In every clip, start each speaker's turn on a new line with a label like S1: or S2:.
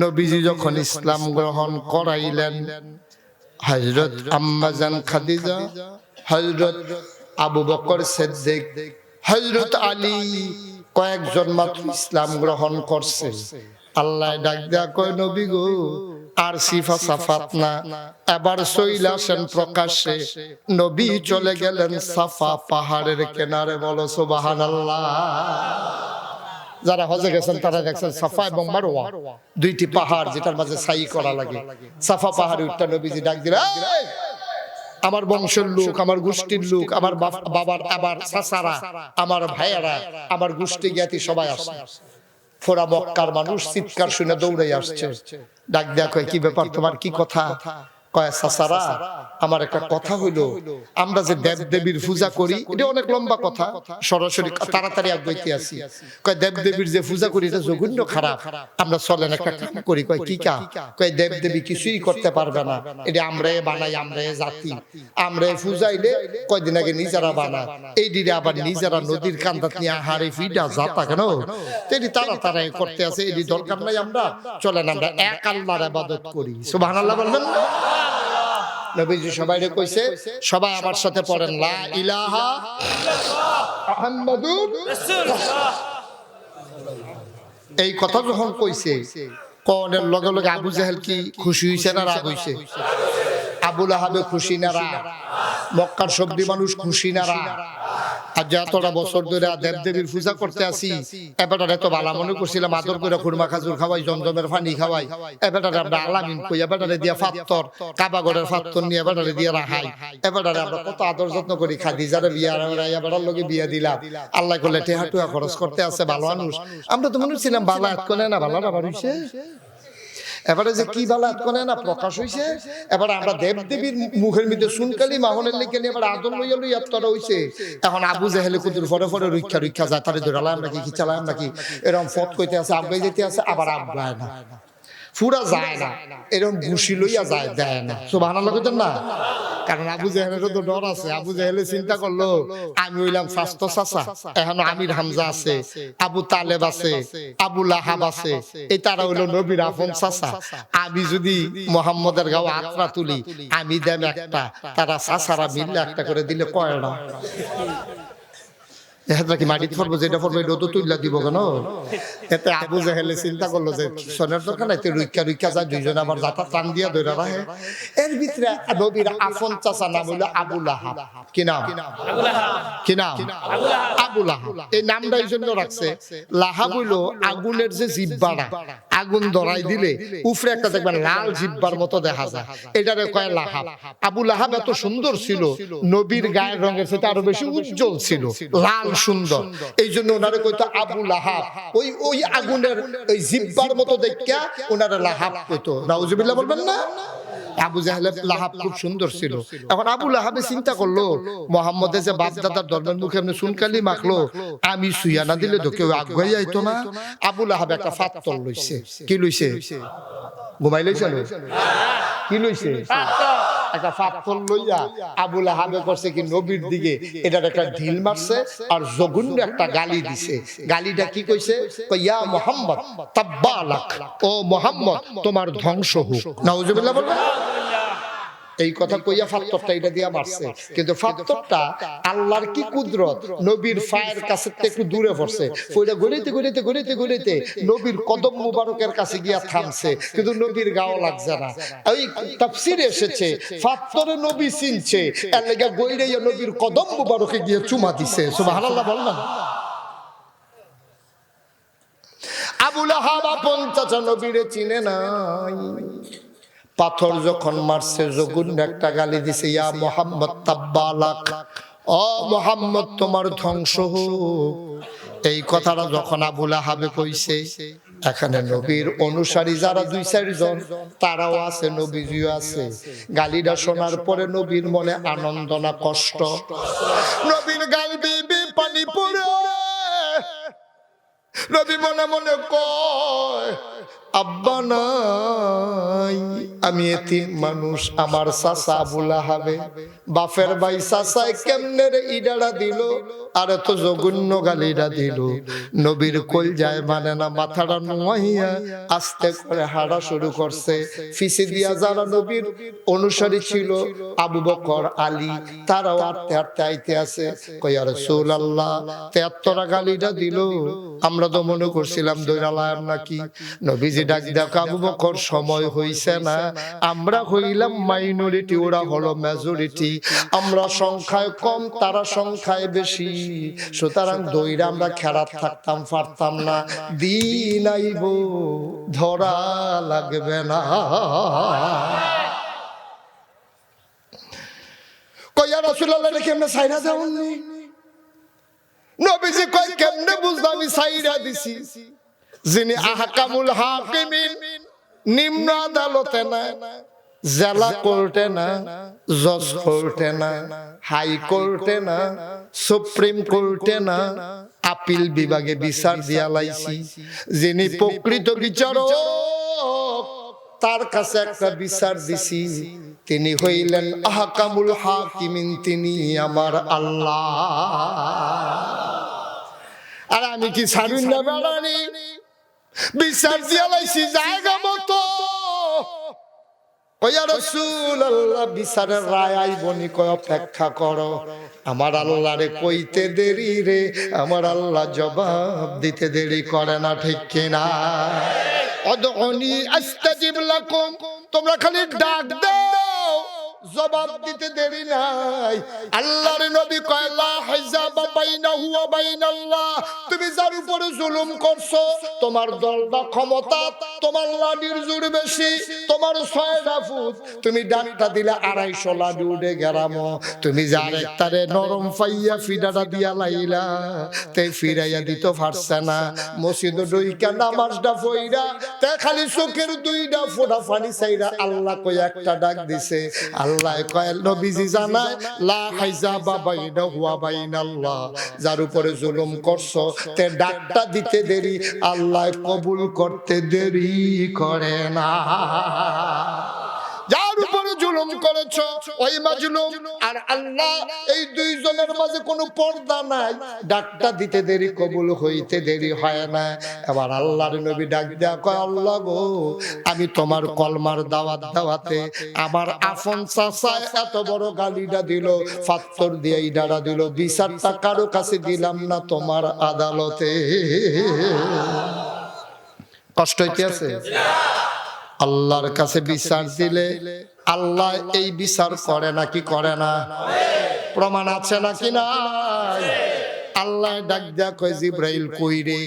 S1: নবীজি যখন ইসলাম গ্রহণ করাইলেন হজরত আম্মাজান খাদিজা হজরত আবু বকর সিদ্দিক হজরত আলী কয়েকজন মাত্র ইসলাম গ্রহণ করছে। আল্লাহ ডাক দেয়া কয়, নবী গো আর সিফা সাফাত না। এবার সইলাসেন প্রকাশ্যে। নবী চলে গেলেন সাফা পাহাড়ের কেনারে বলো সুবাহান যারা হজে গেছেন, তারা দেখছেন সাফা এবং মারোয়া দুইটি পাহাড় যেটার মাঝে সাই করা লাগে। সাফা পাহাড়ে উঠটা নবীজি ডাক দিল আমার বংশের লোক, আমার গোষ্ঠীর লোক, আমার বাবার আবার চাচারা, আমার ভাইয়ারা, আমার গোষ্ঠী জ্ঞাতি সবাই আসছে। ফোরা মক্কার মানুষ চিৎকার শুনে দৌড়ে আসছে। ডাক দেখো কি ব্যাপার? তোমার কি কথা? আমার একটা কথা হইল। আমরা যে দেব দেবীর পূজা করি, এটা অনেক লম্বা কথা। সরাসরি তাড়াতাড়ি আগাইতে আসি। কয় দেব দেবীর যে পূজা করি, এটা জঘন্য খারাপ। আমরা চলেন একটা কাম করি। কয়, কি কা কয় দেব দেবী কিছুই করতে পারবে না। এটা আমরা বানাই, আমরা জাতি। আমরা পূজাইলে কয়দিন আগে নিজেরা বানায়। এই দিনে আবার নিজেরা নদীর কান্দাত নিয়ে হারে ফিডা যাতা কেন? তারা তারা করতে আছে এটি দরকার নাই আমরা। চলেন আমরা এক আল্লাহর আবাদত করি। সুবহানাল্লাহ বলবেন না? নবীজি সবাই কইছে, সবাই আমার সাথে পড়েন, লা ইলাহা মুহাম্মাদুর এই কথা যখন কইছে, কনের লগে লগে আবু জাহেল কি খুশি হইছে না রাগ হইছে? আবুল আহাবে খুশি না রাগ? মক্কার সবজি মানুষ খুশি না রাগ? আর বছর ধরে দেব দেবীর পূজা করতে আসি। এবার এত বালা মনে করছিলাম আদর করে খুরমা খাজুর খাওয়াই জমজমের পানি খাওয়াই। এবার আমরা আলামিন কই এবার দিয়া ফাত্তর কাবাগরের ফাত্তর নিয়ে এবার দিয়ে রাখাই এবার আমরা কত আদর যত্ন করি খাদিজারে বিয়া এবার লগে বিয়া দিলাম আল্লাহ করলে টেহা টুয়া খরচ করতে আছে ভালো মানুষ। আমরা তো মনে ছিলাম বালা করে না বালা আবার হইছে এবারে যে কি বালা হাত করে না প্রকাশ হইছে এবার আমরা দেব দেবীর মুখের মধ্যে শুনকালি মাহনের লিখে নিয়ে এবার আদর লইয়া লইয়া তোরা হইছে এখন আবু জাহেলে কুতুর ফরে ফরে রক্ষা রুক্ষা যায় তারে ধরালাম নাকি কি চালাম নাকি এরকম ফত কইতে আছে আবগাই যেতে আছে আবার আবগায় না ফুরা যায় না। এরকম ঘুষি লইয়া যায় দেয় না। সুবহানাল্লাহ কইতেন না? কারণ আবু জাহেলেরও তো ডর আছে আবু জাহেলে চিন্তা করল আমি হইলাম স্বাস্থ্য চাচা এখন আমির হামজা আছে আবু তালেব আছে আবু লাহাব আছে। এই তারা হইল নবীর আপন চাচা। আমি যদি মোহাম্মদের গাও আত্রা তুলি আমি দেন একটা তারা চাচারা মিললে একটা করে দিলে কয়টা এহাতরা কি মাটিতে পড়ব যেটা পড়ব এটা তো তুইলা দিব কেন? এতে আবু জাহেলে চিন্তা করল যে সোনার দরকার নাই রুইকা রুইকা যায় দুইজন আবার যাতা টান দিয়া ধরে রাখে এর ভিতরে নবীর আফন চাচা নাম হইল আবু লাহাব। কি নাম? কি নাম? আবু লাহাব। এই নামটা এই জন্য রাখছে লাহাব হইল আগুনের যে জিব্বাটা আগুন ধরাই দিলে উফরে একটা দেখবেন লাল জিব্বার মতো দেখা যায়। এটারে কয় লাহাব আবু লাহাব এত সুন্দর ছিল নবীর গায়ের রঙের সাথে আরও বেশি উজ্জ্বল ছিল লাল সুন্দর। এই জন্য ওনারে কইতো আবু লাহাব। ওই ওই আগুনের ওই জিব্বার মতো দেখা ওনারা লাহাব কইতো। নাউজুবিল্লাহ বলবেন না? আবু জাহেলের লাহাব খুব সুন্দর ছিল। এখন আবু লাহাবে চিন্তা করল মোহাম্মদে যে বাপ দাদার ধর্মের মুখে এমনি সুনকালি মাখলো আমি সুইয়া না দিলে তো কেউ আগুয়াই আইতো না? আবু লাহাব একটা ফাত্তর লইছে। কি লইছে? ঘুমাই লইছে? কি লইছে? একটা পাথর লইয়া আবুল আহাবে করছে কি? নবীর দিকে। এটার একটা ঢিল মারছে আর জঘন্য একটা গালি দিছে। গালিটা কি কইছে? কইয়া ইয়া মোহাম্মদ তাব্বালাক ও মোহাম্মদ তোমার ধ্বংস হোক। নাউজুবিল্লাহ বলবেন? এই কথা কইয়া ফাত্তরটা এটা দিয়া মারছে। কিন্তু ফাত্তরটা আল্লাহর কি কুদরত? নবীর ফায়ের কাছে একটু দূরে পড়ছে। ওইটা গড়িতে গড়িতে গড়িতে গড়িতে নবীর কদম মুবারকের কাছে গিয়া থামছে। কিন্তু নবীর গাও লাগছে না। ওই তাফসিরে এসেছে। ফাত্তরে নবী চিনছে। এর লেগে গইড়াইয়া নবীর কদম মুবারকে গিয়ে চুমা দিছে। সুবহানাল্লাহ বললেন আবুল আহাব আপন চাচা নবীরে চিনে নাই। পাথর যখন মারছে জগুন একটা গালি দিছে, ইয়া মোহাম্মদ তাব্বালাক ও মোহাম্মদ তোমার ধ্বংস হোক। এই কথাটা যখন আবুল আহাবে কইছে, এখানে নবীর অনুসারী যারা দুই চারজন, তারাও আছে, নবীজিও আছে। গালিটা শোনার পরে নবীর মনে আনন্দ না কষ্ট? নবীর গাল বিবি পানি পড়ে। নবী মনে মনে কয় আব্বা নাই, আমি মানুষ, আমার হবে ভাই কেমনে রে দিল, আর দিল। নবীর যায় মানে না, মাথাটা নোয়াইয়া আস্তে করে শুরু করছে। দিয়া যারা নবীর অনুসারী ছিল, আবু বকর, আলী, তারাও আটতে আটতে আইতে আছে। কইয়া রসুল আল্লাহ তেয়াত্তরা গালিটা দিল। আমরা তো মনে করছিলাম দৈরালাম নাকি। নবীজি ডাক দেখো আবু বকর, সময় হইছে না। আমরা হইলাম মাইনরিটি ওরা হলো মেজরিটি আমরা সংখ্যায় কম, তারা সংখ্যায় বেশি। সুতরাং দইরা আমরা খেরাত থাকতাম, পারতাম না। দিন আইব, ধরা লাগবে না। কইয়া রসুল্লাহ রেখে আমরা সাইরা যাওনি? নবীজি কয়, কেমনে বুঝব আমি সাইরা দিছি? যিনি আহকামুল হাকিমিন, নিম্ন আদালতে না, জেলা কোর্টে না, জজ কোর্টে না, হাই কোর্টে না, সুপ্রিম কোর্টে না, আপিল বিভাগে বিচার দিয়া লাইছি। যিনি প্রকৃত বিচারক, তার কাছে একটা বিচার দিছি। তিনি হইলেন আহকামুল হাকিমিন, তিনি আমার আল্লাহ। আর আমি কি ছাড়ুন না বেড়ানি? বিচার দিয়া লাইছি জায়গা মতো বিচারের রায় আইবনি কয় অপেক্ষা করো আমার আল্লাহরে কইতে দেরি রে আমার আল্লাহ জবাব দিতে দেরি করে না ঠিক কিনা অদনি আস্তাজিব লাকুম তোমরা খালি ডাক দাও জবাব দিতে দেরি নাই। আল্লাহর নবী কয়লা লা বাইনা হুয়া বাইনাল্লাহ। তুমি যার উপরে জুলুম করছ, তোমার দলটা ক্ষমতা তোমার লাডির জোর বেশি, তোমার ছয়টা ফুট। তুমি ডাকটা দিলে আড়াইশো লাডি উঠে গেরাম তুমি যার একটারে নরম ফাইয়া ফিডাটা দিয়া লাইলা, তে ফিরাইয়া দিতে পারছে না। মসজিদ ডইকা নামাজটা ফইরা তে খালি চোখের দুইটা ফোটা পানি চাইরা আল্লাহ কই একটা ডাক দিছে। আল্লাহ কয়, নবীজি জানায়, লা হাইজাবা বাইনা হুয়া বাইনাল্লাহ। যার উপরে জুলুম করছ, তে ডাকটা দিতে দেরি, আল্লাহ কবুল করতে দেরি। করে না। যার উপরে জুলুম করেছ, ওই মাজলুম আর আল্লাহ, এই দুইজনের মাঝে কোনো পর্দা নাই। ডাকটা দিতে দেরি, কবুল হইতে দেরি হয় না। এবার আল্লাহর নবী ডাক দেয়া কয়, আল্লাহ গো, আমি তোমার কলমার দাওয়াত দাওয়াতে আমার আফন চাচায় এত বড় গালিটা দিল, ফাত্তর দিয়ে ইডারা দিল। বিচারটা কারও কাছে দিলাম না তোমার আদালতে। কষ্ট হইতে আছে? আল্লাহর কাছে বিচার দিলে আল্লাহ এই বিচার করে নাকি করে না? প্রমাণ আছে নাকি না আল্লাহ ডাক দেয়া কয়, জিব্রাইল কই রে?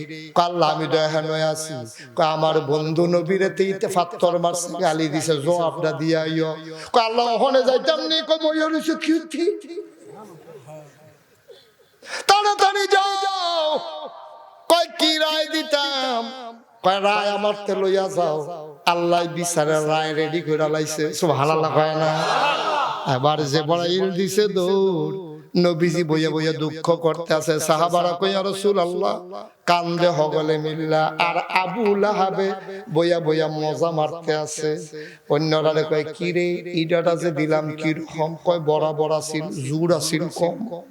S1: আল্লাহ, আমি দয়াহান আছি। কয়, আমার বন্ধু নবীরে তেইতে ফাত্তর মারছে, গালি দিছে, জবাবটা দিয়া ইয় কয়, আল্লাহ, ওখানে যাইতাম নি? কয় মইয়া রইছে কি তাড়াতাড়ি যাও কয় কি রায় দিতাম কয়, রায় আমার তে লইয়া যাও। আল্লাহ বিচারের রায় রেডি করে লাইছে। সুবহানাল্লাহ কয় না? এবার যে বড় ইল দিছে দৌড় নবীজি বইয়া বইয়া দুঃখ করতে আছে। সাহাবারা কইয়া রসুল আল্লাহ কান্দে হগলে মিল্লা। আর আবু লাহাবে বইয়া বইয়া মজা মারতে আছে। অন্যরা কয়, কি রে, ইডাটা যে দিলাম কি রকম? কয় বরাবর আছিল জুর আছিল কম কম।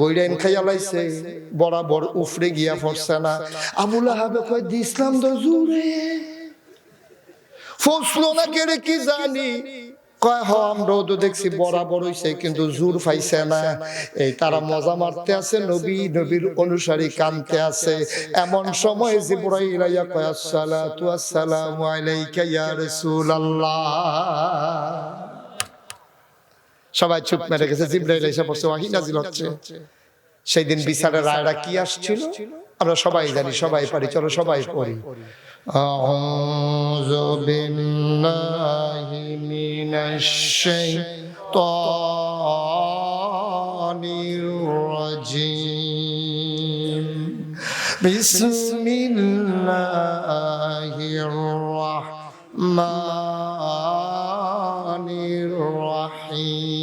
S1: গইরাইন খাইয়া লাইছে বরাবর উফরে গিয়া পড়ছে না। আবুল আহাবে কয় দিসলাম তো জুরে ফসলো না কেড়ে কি জানি? কয় হ আমরাও তো দেখছি বরাবর হইছে কিন্তু জোর পাইছে না। এই তারা মজা মারতে আছে নবী নবীর অনুসারী কানতে আছে। এমন সময় জিব্রাইল আইয়া কয় আসসালাতু আসসালামু আলাইকা ইয়া রাসূলুল্লাহ। সবাই চুপ মেরে গেছে জিব্রাইল এসে পড়ছে ওয়াহি নাজিল হচ্ছে সেই দিন বিচারের রায়রা কি আসছিল আমরা সবাই জানি সবাই পারি চলো সবাই পড়ি أعوذ بالله من الشيطان الرجيم بسم الله الرحمن الرحيم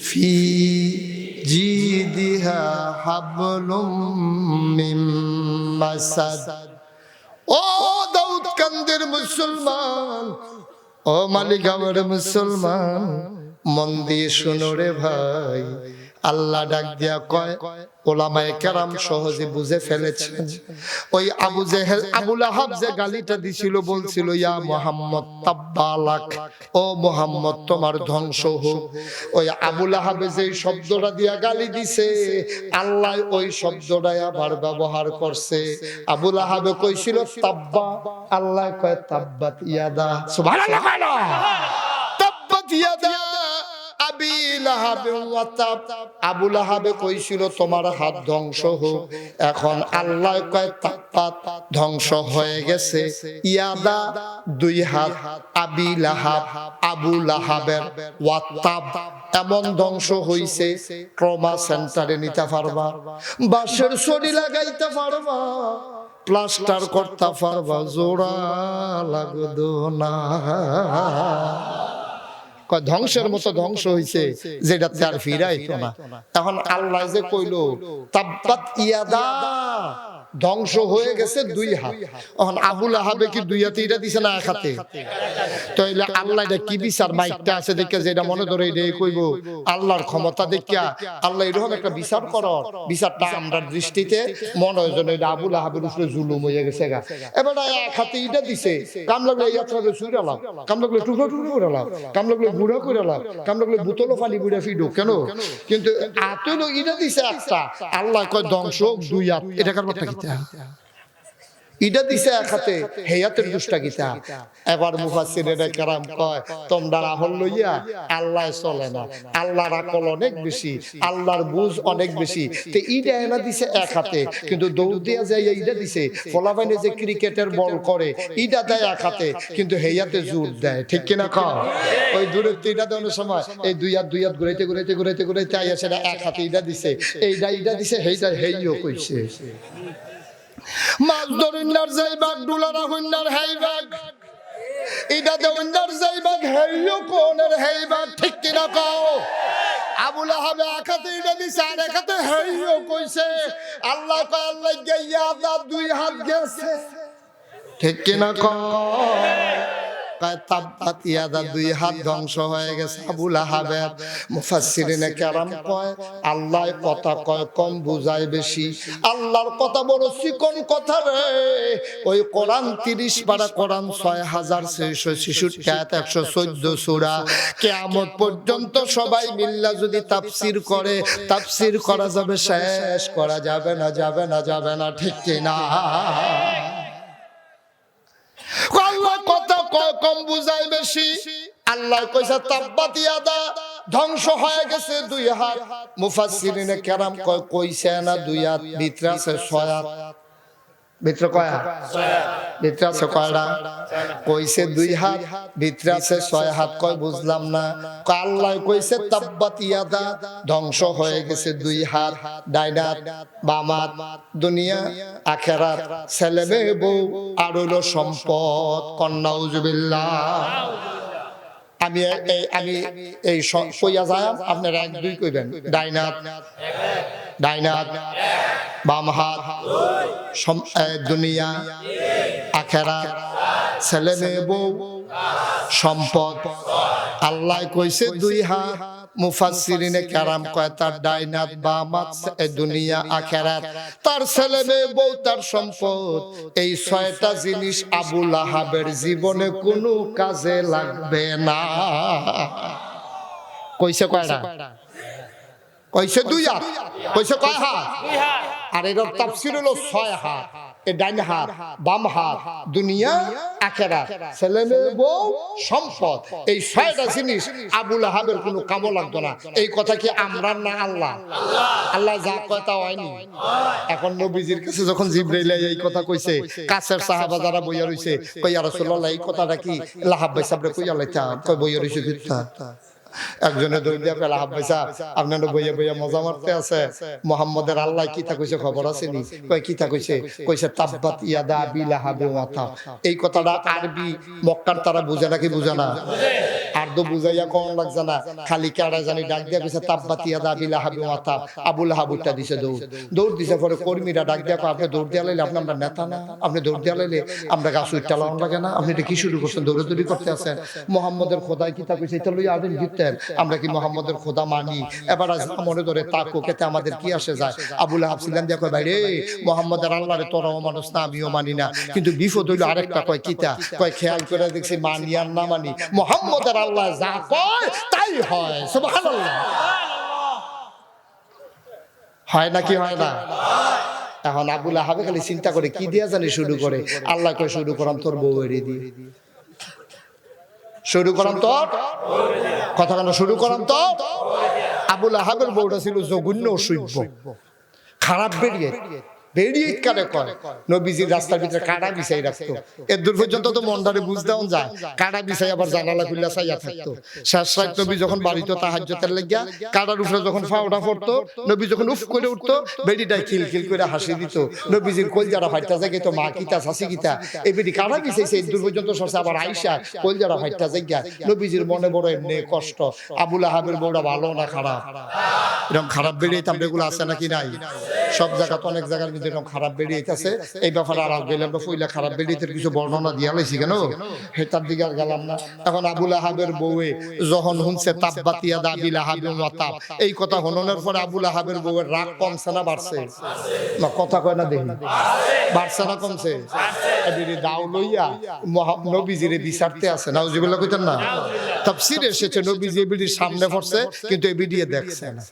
S1: في جيدها حبل من مسد ও দাউদ কান্দের মুসলমান ও মালিগামের মুসলমান মন দিয়ে শুনো রে ভাই আল্লাহ ডাক দিয়া কয় কেরাম সহজে বুঝে ফেলেছেন। ওই আবু জেহেল আবুল আহাব যে গালিটা দিছিল, বলছিল, ইয়া মোহাম্মদ তাব্বালাক, ও মোহাম্মদ, তোমার ধ্বংস হোক। ওই আবুল আহাবে যে শব্দটা দিয়া গালি দিছে, আল্লাহ ওই শব্দটাই আবার ব্যবহার করছে। আবুল আহাবে কইছিল, তাব্বা। আল্লাহ কয়, তাব্বাত ইয়াদা। সুবহানাল্লাহ? তাব্বাত ইয়াদা। কইছিল তোমার হাত ধ্বংস হোক। এখন আল্লাহ ধ্বংস হয়ে গেছে। ইয়াদা, দুই হাত ওয়াত্তাব এমন ধ্বংস হইছে, ট্রমা সেন্টারে নিতে পারবা। বাঁশের ছড়ি লাগাইতে পারবা। প্লাস্টার করতে পারবা। জোড়া লাগদো না। ধ্বংসের মতো ধ্বংস হয়েছে যেটা তার ফিরাইতো না এখন আল্লাহ যে কইল তাব্বাত ইয়াদা। ধ্বংস হয়ে গেছে দুই হাত। এখন আবুল আহাবে কি দুই হাতে এটা দিছে না এক হাতে? তাইলে আল্লাহ এটা কি বিচার? মাইকটা আছে দেখে যেটা মনে ধরে এটা কইব। আল্লাহর ক্ষমতা দেখিয়া আল্লাহ এরকম একটা বিচার কর বিচারটা আমরা দৃষ্টিতে মনে হয় যেন এটা আবুল আহাবের উপরে জুলুম হয়ে গেছে গা। এবার এক হাতে এটা দিছে। কাম লাগলে এই যাত্রাকে ছুড়ালাম কাম লাগলে টুকরো টুকরো করে লাভ কাম লাগলে গুঁড়া করে লাভ কাম লাগলে বোতলও ফালি বুড়া ফিডো, কেন? কিন্তু আতলো ইটা দিছে একটা। আল্লাহ কয়, ধ্বংস দুই হাত। এটা কার ইটা দিছে এক হাতে হেয়াতের দুষ্টা গীতা। এবার মুফাসিরেরা কয়, তোমরা লইয়া আল্লাহ চলে না। আল্লাহর আকল অনেক বেশি, আল্লাহর বুঝ অনেক বেশি। তো ইটা এনা দিছে এক হাতে কিন্তু দৌড় দিয়া যায় ইটা দিছে। ফলাফাইনে যে ক্রিকেটের বল করে, ইটা দেয় এক হাতে কিন্তু হেয়াতে জোর দেয়। ঠিক কিনা কও ওই দূরের ইটা দেওয়ার সময়। এই দুই হাত দুই হাত ঘুরাইতে ঘুরাইতে ঘুরাইতে ঘুরাইতে আইয়া সেটা এক হাতে ইটা দিছে। এইটা ইটা দিছে, হেইটা হেইও কইছে। মাছ ধরিনার যাই বাঘ, ডুলারা হইনার হেই বাঘ। এটা দেওয়ার যাই বাঘ, হেইও কোনের হেই বাঘ, ঠিক কিনা কও? আবুল আহাবে আকাতে এটা দিছে, আর একাতে হেইও কইছে, আল্লাহ কয়, আল্লাহ গিয়া দুই হাত গেছে। ঠিক কিনা কও? ইয়াদা দুই হাত ধ্বংস হয়ে গেছে। আবুল আহাবের মুফাসসিরিনে কেরাম কয় কথা কয়, কম বুঝায় বেশি। আল্লাহর কথা বড় চিকন কথা রে। ওই কোরআন কোরআন ছয় হাজার ছয়শো ছেষট্টি আয়াত, একশো চোদ্দ সুরা। পর্যন্ত সবাই মিল্লা যদি তাফসির করে, তাফসির করা যাবে, শেষ করা যাবে না যাবে না যাবে না, ঠিক কিনা আল্লাহ কথা ক- কম বুঝায় বেশি। আল্লাহ কইছে, তাব্বাত দা ধ্বংস হয়ে গেছে দুই হাত। মুফাসসিরিনে কেরাম কয়, কইছে না দুই হাত, ভিতরে আছে ছয় হাত। ভিতরে কয় ভিতরে আছে কয়টা কইছে দুই হাত। ভিতরে আছে ছয় হাত। কয়, বুঝলাম না। কয়, আল্লাহ কইছে, তাব্বাত ইয়াদা। ধ্বংস হয়ে গেছে দুই হাত। ডাইনাত, বামাত, দুনিয়া, আখেরাত। ছেলে মেয়ে, বউ, আর হইল সম্পদ। কন্যা, উজুবিল্লাহ। আমি আমি এই কইয়া যায় আপনারা এক দুই কইবেন। ডাইনাত ডাইনাত বাম হাত দুনিয়া, আখেরা, ছেলে মেয়ে, বউ, সম্পদ। আল্লাহ কইছে দুই হাত মুফাসসিরিনে কারাম কয় তার ডাইনাত বামাত এ দুনিয়া আখেরাত। তার ছেলে মেয়ে বউ তার সম্পদ। এই ছয়টা জিনিস আবুল আহাবের জীবনে কোনো কাজে লাগবে না। কইছে কয়টা? কইছে দুই হাত। কইছে কয় হাত? আর তাফসির হলো ছয় হাত। এ ডাইন হাত বাম হাত দুনিয়া আখেরা। ছেলে মেয়ে বউ সম্পদ। এই ছয়টা জিনিস আবুল আহাবের কোনো কামো লাগতো না। এই কথা কি আমরা না আল্লাহ? আল্লাহ। যা তা হয়নি এখন নবীজির কাছে যখন জিব্রাইল এই কথা কইছে কাছের সাহাবা যারা বইয়া রইছে কই আর রাসূলুল্লাহ এই কথাটা কি? লাহাব ভাই সাহেব কইয়া লাইতা কই বইয়া রইছে কিতা একজনে দৌড় দিয়া পেলা হাব্বাইসা আপনার বইয়া বইয়া মজা মারতে আছে। মোহাম্মদের আল্লাহ কিতা কইছে খবর আছে নি? কয় কিতা কইছে? কইছে, তাব্বাত ইয়াদা বিলা হাবে মাথা এই কথাটা আরবি, মক্কার তারা বুঝে নাকি বুঝে না? আর তো বুঝাইয়া কোন লাগছে না। খালি কারা জানি ডাক দিয়া কইছে, তাব্বাত ইয়াদা বিলা হাবে মাথা আবুল হাবুটা দিছে দৌড়। দৌড় দিছে পরে কর্মীরা ডাক দিয়া আপনি দৌড় দিয়া লাইলে আপনি আমরা নেতা না? আপনি দৌড় দিয়া লাইলে আমরা গাছ উইটা লাগে না? আপনি এটা কি শুরু করছেন? দৌড়াদৌড়ি করতে আছেন? মোহাম্মদের খোদায় কিতা কইছে? এটা লই আদিন দিতেন আমরা কি মোহাম্মদের খোদা মানি? এবার মনে ধরে তাকো কেতে আমাদের কি আসে যায়? আবুল হাফসিলান দিয়া কয় ভাই রে মোহাম্মদের আল্লাহরে তোরাও মানুষ না আমিও মানি না। কিন্তু বিপদ হইল আরেকটা কয় কিতা? কয় খেয়াল করে দেখছি মানি আর না মানি মোহাম্মদের আল্লাহ যা কয় তাই হয়। সুবহানাল্লাহ। হয় নাকি হয় না? এখন আবুল আহাবে খালি চিন্তা করে কি দিয়া জানি শুরু করে? আল্লাহ করে শুরু করাম তোর বউ এড়িয়ে দিয়ে শুরু করাম তো? কথা কেন শুরু করাম তো? আবুল আহাবের বউটা ছিল জঘন্য অসভ্য, খারাপ বেরিয়ে। বেরিয়ে কারে কয় নবীজির রাস্তার ভিতরে কাটা বিছাই রাখতো। এর দূর পর্যন্ত তো মন্ডারে বুঝতেও যায়। কাটা বিছাই আবার জানালা খুললা চাইয়া থাকতো। শেষ রাত নবী যখন বাড়িতে লাগিয়া কাটার উপরে যখন ফাওটা পড়তো নবী যখন উফ করে উঠতো খিল খিল করে হাসি দিত। নবীজির ফাইটা তো মা কিতা শাসি কিতা এই বেডি কাটা বিছাইছে দূর পর্যন্ত সরছে আবার আইসা কলজারা ফাইটা জাগিয়া। নবীজির মনে বড় এমনি কষ্ট। আবুল আহাবের বউটা ভালো না খারাপ। এরকম খারাপ বেরিয়ে আছে নাকি নাই সব জায়গা অনেক জায়গার মধ্যে এরকম খারাপ বেরিয়েছে। এই ব্যাপারে আর গেলে আমরা পইলা খারাপ বেরিয়েছে, কিছু বর্ণনা দিয়া লাইছি কেন? হে, তার দিকে আর গেলাম না। এখন আবুল আহাবের বউয়ে যখন শুনছে তাপবাতিয়া দাবিল আহাবের মাতা এই কথা হননের পরে আবুল আহাবের বউয়ের রাগ কমছে না বাড়ছে? না, কথা কয় না দেখি। বাড়ছে না কমছে? দাও লইয়া নবীজিরে বিচারতে আছে, নাউজিবুল্লাহ কইতেন না? তাফসিরে এসেছে, নবীজি এবিডির সামনে পড়ছে, কিন্তু এবিডিয়ে দেখছে না।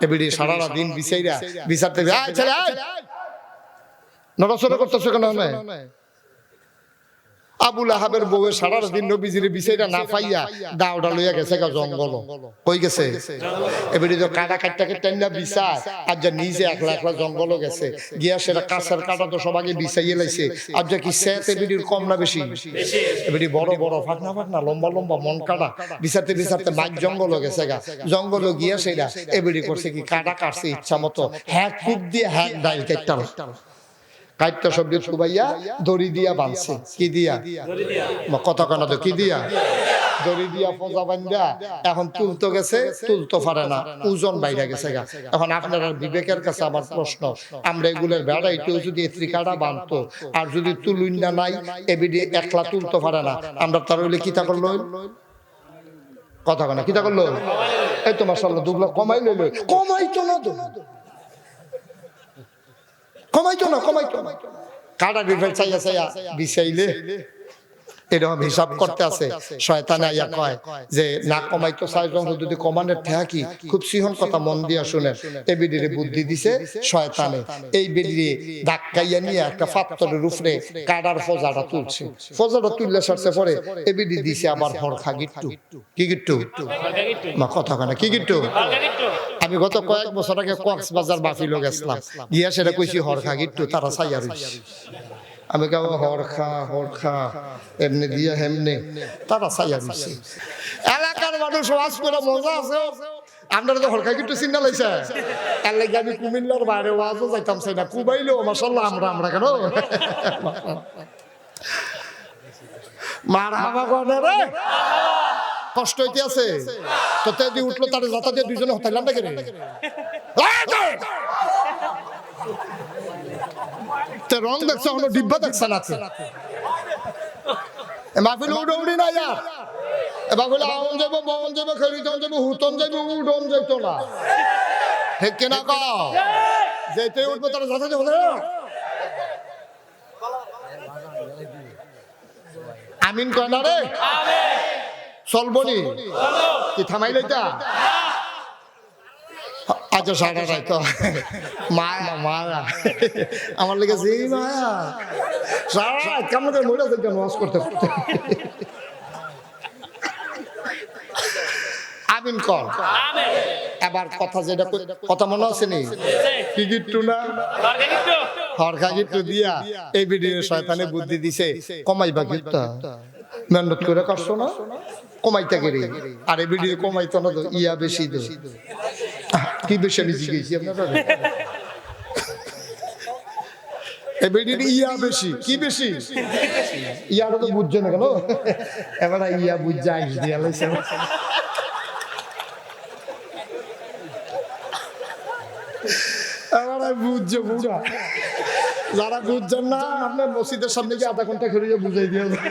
S1: এবিডি সারা দিন বিচাইরা ছেলে আয়। নড়াচড়া করতেছো কেন আমি আবুল আহাবের বউয়ে সারা দিন নবীজিরে বিচাইরা না পাইয়া দাওটা লইয়া গেছে গা জঙ্গল। কই গেছে? এবারে তো কাটা কাটটা কাটটা না বিচার আর যা নিজে একলা একলা জঙ্গল গেছে। গিয়া সেটা কাছের কাটা তো সবাইকে বিচাইয়ে লাইছে। আর যা কি সেত এবিডির কম না বেশি? এবারে বড় বড় ফাটনা ফাটনা লম্বা লম্বা মন কাটা বিচারতে বিচারতে মাঝ জঙ্গল গেছে গা। জঙ্গল গিয়া সেটা এবারে করছে কি, কাটা কাটছে ইচ্ছা মতো। হ্যাঁ খুব দিয়ে হ্যাঁ ডাইল কেটটা কাইটটা সবজি ছুবাইয়া দড়ি দিয়া বাঁধছে। কি দিয়া? কানা তো কি দিয়া? দড়ি দিয়া। ফজা বান্ধা এখন তুলতো গেছে তুলতো পারে না ওজন বাইরে গেছে গা। এখন আপনারা বিবেকের কাছে আমার প্রশ্ন আমরা এগুলোর বেড়া এটাও যদি এত্রিকাটা বাঁধতো আর যদি তুলুন না নাই এবিডি একলা তুলতে পারে না আমরা তার হইলে কিতা করল? কথা কানা কিতা করল? এই তো মাসাল্লাহ দুগুলো কমাই লইল কমাইতো না কমাইতো না কমাইতো কাটা বিফেল চাইয়া চাইয়া বিছাইলে এরকম হিসাব করতে আছে। শয়তানে আইয়া কয় যে না কমাইতো চাই যখন যদি কমানের থাকি খুব সিহন কথা মন দিয়া শুনে এই বেডিরে বুদ্ধি দিছে শয়তানে। এই বেডিরে ধাক্কাইয়া নিয়ে একটা পাত্তরের উপরে কাটার ফজাটা তুলছে। ফজাটা তুললে সরছে পরে। এ বেডি দিছে আবার হরখা গিট্টু? কি গিট্টু? মা কথা কানা কি গিট্টু? আমি গত কয়েক বছর আগে কক্সবাজার বাফিলো গেছিলাম। গিয়া সেটা কইছি হরখা গিট্টু তারা চাইয়া রইছে। আমি কাউ হরখা হরখা এমনি দিয়া হেমনে তারা চাইয়া দিছে এলাকার মানুষ ওয়াজ করে মজা আছে। আপনারা তো হরখা কিন্তু চিন্তা লাইছে। এর লাগে আমি কুমিল্লার বাইরে ওয়াজও যাইতাম চাই না। কুবাইলেও মাসাল্লাহ আমরা আমরা কেন? মারা হাবা করে রে! কষ্ট হইতে আছে? তো তে উঠল তার যাতা দিয়ে দুইজনে হতাইলাম না তে রং দেখছে অন্য ডিব্বা দেখছে না মাহফিল উড়ি না ইয়ার? এ মাহফিল আউন যাব বন যাব খেলিতন যাব হুতন যাব উডন যাইত না। ঠিক কিনা কও? যেতে উঠবো, তারা যাতা হতাই আমিন কয় না রে? চলবনি? কি থামাই লইতা সারা রাত তো। মায়া মায়া আমার লেগেছে এই মায়া। সারা রাত কেমন মরে কেন ওয়াজ করতে আমিন কর। এবার কথা যেটা কথা মনে আছে নি? কি গিট্টু না? হরকা গিট্টু দিয়া এই ভিডিও শয়তানে বুদ্ধি দিছে। কমাইবা গিট্টা। মেহনত করে করছ না? কমাইতে গেলে। আর এই ভিডিও কমাইতো না তো, ইয়া বেশি তো। কি বেশি আমি জিজ্ঞেসি আপনারা? ইয়া বেশি, কি বেশি? ইয়া বুঝা যারা বুঝছেন না, আপনার মসজিদের সামনে গিয়ে আধা ঘণ্টা খেলে বুঝাই দিয়ে দেবে।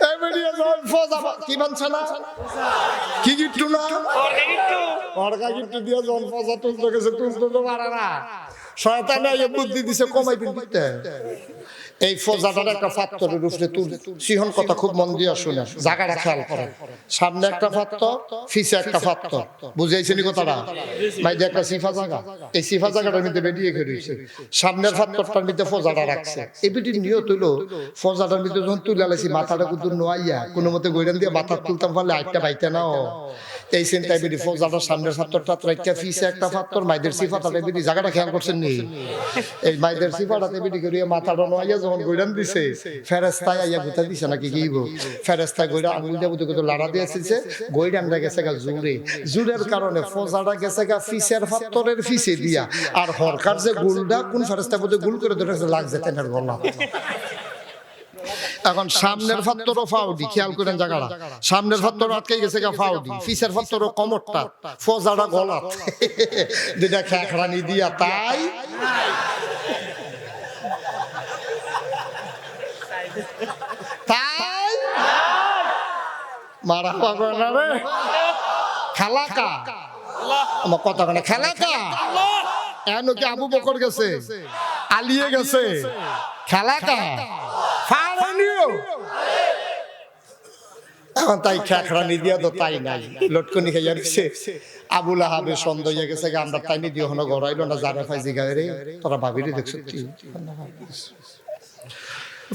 S1: এই ভিডিও যখন ফজা বা- কি বানছে না? কি গিট্টু না? অর্গা গিট্টু। দিয়ে যখন ফজা তুলতে গেছে তুলতে তো পারে না। শয়তানে বুদ্ধি দিছে কমাই দিতে এই ফজাটার একটা পাত্রের উপরে তুল সিহন কথা খুব মন দিয়ে শুনে। জায়গাটা খেয়াল করে সামনে একটা পাত্র ফিসে একটা পাত্র বুঝাইছেন কথাটা? ভাই, যে একটা সিফা জায়গা এই সিফা জায়গাটার মধ্যে বেরিয়ে খেয়েছে সামনের পাত্রটার মধ্যে ফজাটা রাখছে। এই বেটির নিয়ত হইল ফজাটার মধ্যে যখন তুলে আলাইছি, মাথাটা কিন্তু নোয়াইয়া, কোনো মতে গৈরান দিয়ে মাথা তুলতাম, পারলে আটটা বাইতে নাও। এই চিন্তায় বেরি ফজাটার সামনের পাত্রটা রাখতে ফিসে একটা পাত্র মাইদের সিফাটা বেরি জায়গাটা খেয়াল করছেন নি? এই মাইদের সিফাটাতে বেরি করিয়া মাথাটা নোয়াইয়া যখন গৈরান দিছে ফেরেস্তায় আইয়া গুতা দিছে নাকি কিব ফেরেস্তায় গৈরা আঙুল দিয়ে বুঝে কত লাড়া দিয়ে আসছে গৈরানটা গেছে গা জুড়ে। জুড়ের কারণে ফজাটা গেছে গা ফিসের ফাত্তরের ফিসে দিয়া। আর হরকার যে গুলটা কোন ফেরেস্তা বুঝে গুল করে ধরেছে লাগছে তেনার গলা। এখন সামনের ফাত্তরও ফাউডি খেয়াল করেন জায়গাটা। সামনের ফাত্তর আটকে গেছে গা ফাউডি ফিসের ফাত্তরও কমরটা। ফজাটা গলা যেটা খেখড়ানি দিয়া তাই? তাই? মারা পাবে না রে। খালাকা আমার কথা কানে খালাকা এন কি আবু বকর গেছে? আলিয়ে গেছে? খালাকা এখন তাই খেখড়ানি দিয়া তো তাই নাই। লটকনি খাইয়া দিছে। আবুল আহাবে সন্দেহ হয়ে গেছে আমরা তাই নিদিও হনো গড়াইলো না? যারা ফাইজি গায়ে রে, তোরা ভাবিরে দেখছ কি?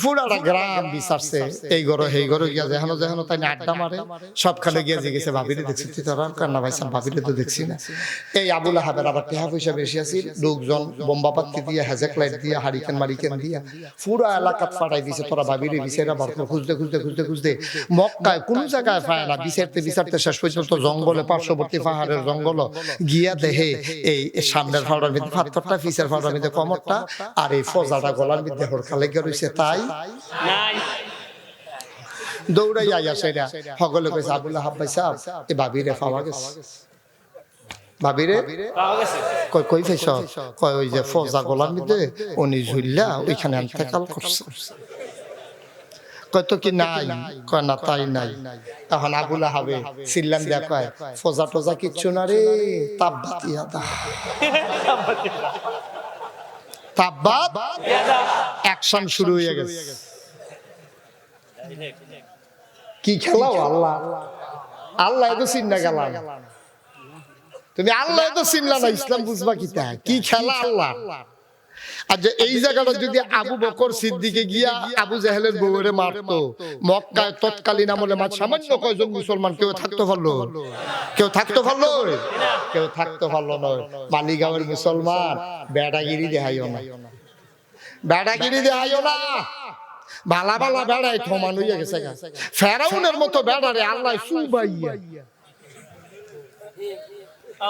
S1: পুরাটা গ্রাম বিচারছে এই ঘর এই ঘর গিয়া যেহানো যেহানো তাই আড্ডা মারে সবখানে গিয়া জিগেছে ভাবিরে দেখছি তুই তোরা কান্না ভাইসান ভাবিরে তো দেখছি না। এই আবুল আহাবের আবার টেহা পয়সা বেশি আছিল লোকজন বোম্বাপাত্তি দিয়ে লাইট দিয়ে হারিকেন মারিকেন দিয়া পুরা এলাকাত ফাটাই দিছে তোরা ভাবিরে বিচারা বার খুঁজতে খুঁজতে খুঁজতে খুঁজতে মক্কায় কোন জায়গায় পায় না বিচারতে বিচারতে শেষ পর্যন্ত জঙ্গলে পার্শ্ববর্তী পাহাড়ের জঙ্গল গিয়া দেহে এই সামনের ফাউডার মধ্যে পাথরটা পিছের ফাউডার মধ্যে কমরটা আর এই ফজাটা গলার মধ্যে হরকালে গিয়ে রয়েছে তাই
S2: নাই।
S1: দৌড়াই আইয়া সেটা সকলে কইছে আবুল্লাহ হাব্বাই সাহ এ ভাবিরে পাওয়া গেছে। ভাবিরে কই কই ফেস কয় ওই যে ফজা গলার মধ্যে উনি ঝুললা ওইখানে এন্তেকাল করছে। কয় কি নাই? কয় না তাই নাই। তখন আবুলা হবে সিল্লাম দিয়া কয় ফজা টজা কিচ্ছু না রে তাব্বাতি আদা। তাব্বাত অ্যাকশন শুরু হয়ে গেছে। কি খেলাও আল্লাহ। আল্লাহ তো চিন্তা গেলাম। তুমি আল্লাহ তো চিনলা না ইসলাম বুঝবা কি কি খেলা আল্লাহ? আর যে এই জায়গাটা যদি আবু বকর সিদ্দিকে গিয়া আবু জাহেলের বউরে মারতো মক্কায় তৎকালীন আমলে মাছ সামান্য কয়জন মুসলমান কেউ থাকতে পারল কেউ থাকতে পারল কেউ থাকতে পারল নয়। মালিগাঁওয়ের মুসলমান বেড়াগিরি দেখাইও না। বেড়াগিরি দেখাইও না। বালা বালা বেড়াই থমান হইয়া গেছে ফেরাউনের মতো বেড়ারে আল্লাহ সুবাইয়া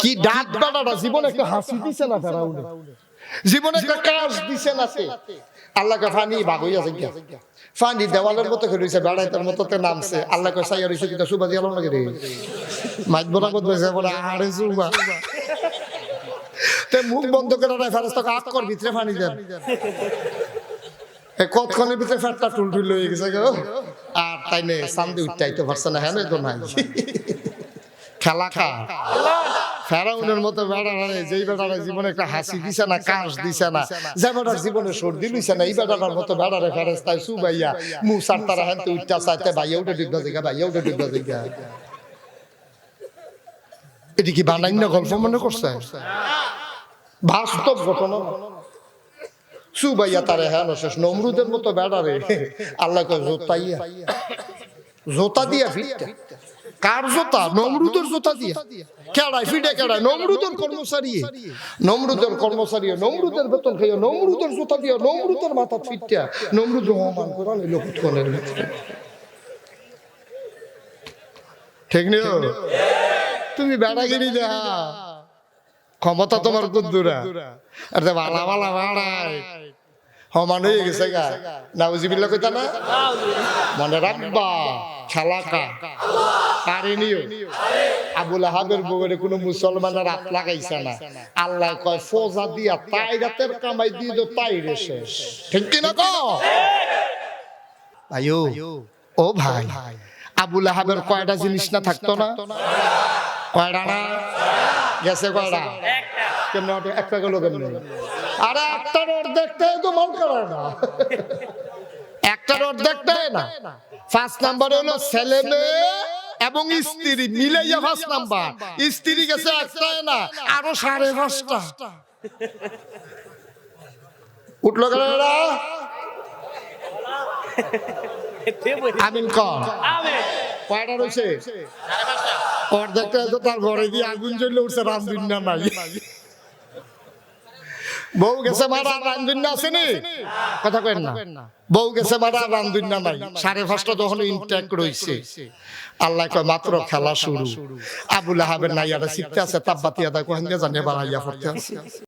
S1: কি ডাক বেড়াটা জীবনে একটা হাসি দিছে না ফেরাউনে জীবনে একটা কাজ দিছে না সে আল্লাহকে ফানি ভাগ হইয়া যাইয়া ফানি দেওয়ালের মতো করে রইছে বেড়াইতার মতো তে নামছে। আল্লাহকে সাইয়া রইছে কিন্তু সুবাজি আলো নাকি রে? মাইক বলা কত বসে বলে আরে সুবা। তে মুখ বন্ধ করে রায় ফেরেস্তাকে আপ কর ভিতরে ফানি দেন। এই কতক্ষণের ভিতরে ফ্যাটটা টুল টুল হয়ে গেছে গো। আর তাই নে সামনে উঠতে পারছে না হ্যাঁ তো নাই খেলা খা ফেরাউনের মতো বেড়ারে যেই বেড়ারে জীবনে একটা হাসি দিছে না কাশ দিছে না যে বেড়ার জীবনে সর্দি লইছে না এই বেড়াটার মতো বেড়ারে ফেরেস্তায় সুবাইয়া মুসার তারা হ্যাঁ উঠতে চাইতে ভাইয়া উঠে ডিব্বা দিগা ভাইয়া উঠে ডিব্বা দিগা এটি কি বানাইন্য গল্প মনে করছে? বাস্তব ঘটনা। সুবাইয়া তারে হ্যাঁ শেষ নমরুদের মতো বেড়ারে আল্লাহ জোতাইয়া জোতা দিয়া। ফিটটা কার জোতা? নমরুদের জোতা দিয়া। কেড়াই ফিটে কেড়াই নমরুদের কর্মচারী। নমরুদের কর্মচারী, নমরুদের বেতন খাইয়া নমরুদের জোতা দিয়া নমরুদের মাথা ফিটটা নমরুদ রহমান করা নিল কুৎকনের ভিতরে। ঠিক নেই তুমি বেড়াগিরি দেখা ক্ষমতা তোমার কুদ্দুরা। আরে বাড়াই সমান হয়ে গেছে গা। নাউজিবিল্লা কইতা না? মনে রাখবা খালাকা পারেনিও আবুল আহাবের বগরে কোনো মুসলমানের হাত লাগাইছে না। আল্লাহ কয় ফোজা দিয়া তাই রাতের কামাই দিয়ে তো তাই রে শেষ। ঠিক কি না কো ভাইও ও ভাই আবুল আহাবের কয়টা জিনিস না থাকতো না? কয়টা না? গেছে কয়টা? কেমন একটা গেল কেমন? আরে অর্ধেকটাই তো মন করে না। না। নাম্বার হলো ছেলে এবং স্ত্রী নাম্বার স্ত্রী গেছে না, আরও সাড়ে পাঁচটা। উঠল কেন? আমিন কর। কয়টা রয়েছে? অর্ধেকটা তো তার ঘরে দিয়ে আগুন জ্বলে উঠছে, রামদিন না নাই। বউ গেছে মারা রামদিন না আসেনি? কথা কেন না। বউ গেছে মারা রামদিন না নাই। সাড়ে পাঁচটা তখন ইনটেক রয়েছে আল্লাহ কয় মাত্র খেলা শুরু। আবুল আহাবের নাইয়ারা শিখতে আছে তাব্বাতি আদা কোহেন জানে বাড়াইয়া পড়তে আছে।